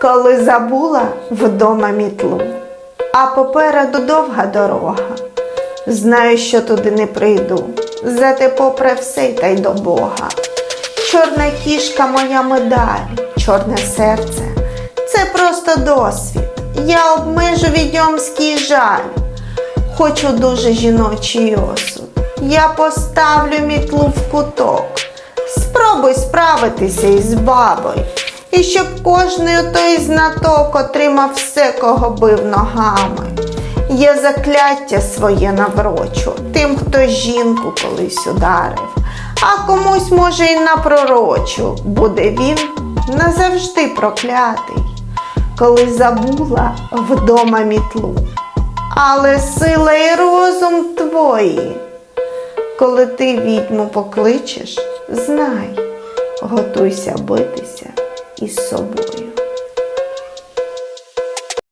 коли забула вдома мітлу, а попереду довга дорога. Знаю, що туди не прийду, зате попри все та й до Бога. Чорна кішка моя медаль, чорне серце це просто досвід. Я обмежу відьомський жаль. Хочу дуже жіночий осуд. Я поставлю мітлу в куток. Спробуй справитися із бабою. Щоб кожний той знаток отримав все, кого бив ногами. Я закляття своє наврочу тим, хто жінку колись ударив, а комусь, може, і напророчу, буде він назавжди проклятий, коли забула вдома мітлу. Але сила і розум твої. Коли ти відьму покличеш, знай, готуйся битися із собою.